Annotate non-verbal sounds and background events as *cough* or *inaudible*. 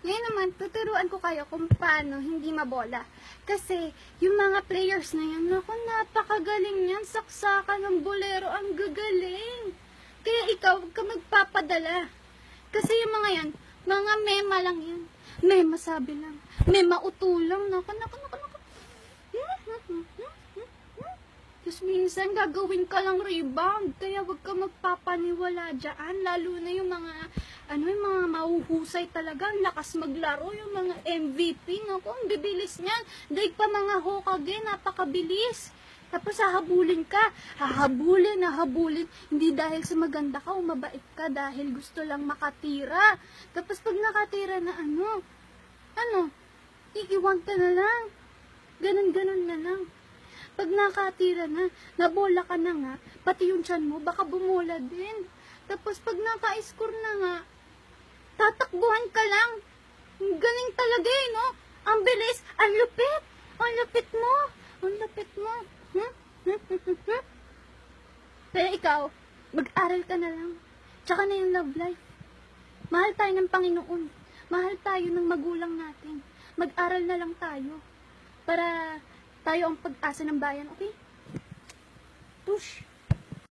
Ngayon naman, tuturuan ko kayo kung paano hindi mabola. Kasi, yung mga players na yan, naku, napakagaling yan. Saksakan ng bolero, ang gagaling. Kaya ikaw, ka magpapadala. Kasi yung mga yan, mga mema lang yan. Mema sabi lang. Mema utulang. Naku, naku, naku, naku. Tapos minsan gagawin ka lang rebound. Kaya wag ka magpapaniwala dyan. Lalo na yung mga, ano yung mahuhusay talaga. Ang lakas maglaro. Yung mga MVP. Naku, ang bibilis niyan. Daig pa mga Hokage. Napakabilis. Tapos hahabulin ka. Hahabulin, hahabulin. Hindi dahil sa maganda ka o mabait ka. Dahil gusto lang makatira. Tapos pag nakatira na ano, ano, iiwan ka na lang. Ganon-ganon na lang. Pag nakatira na, nabola ka na nga, pati yung tiyan mo, baka bumula din. Tapos pag naka-score na nga, tatakbuhan ka lang. Ang Galing talaga eh, no? Ang bilis, ang lupit, ang lupit mo, ang lupit mo. Hmm? *laughs* Pero ikaw, mag-aral ka na lang. Tsaka na yung love life. Mahal tayo ng Panginoon. Mahal tayo ng magulang natin. Mag-aral na lang tayo. Para tayo ang pag-asa ng bayan, okay? Push!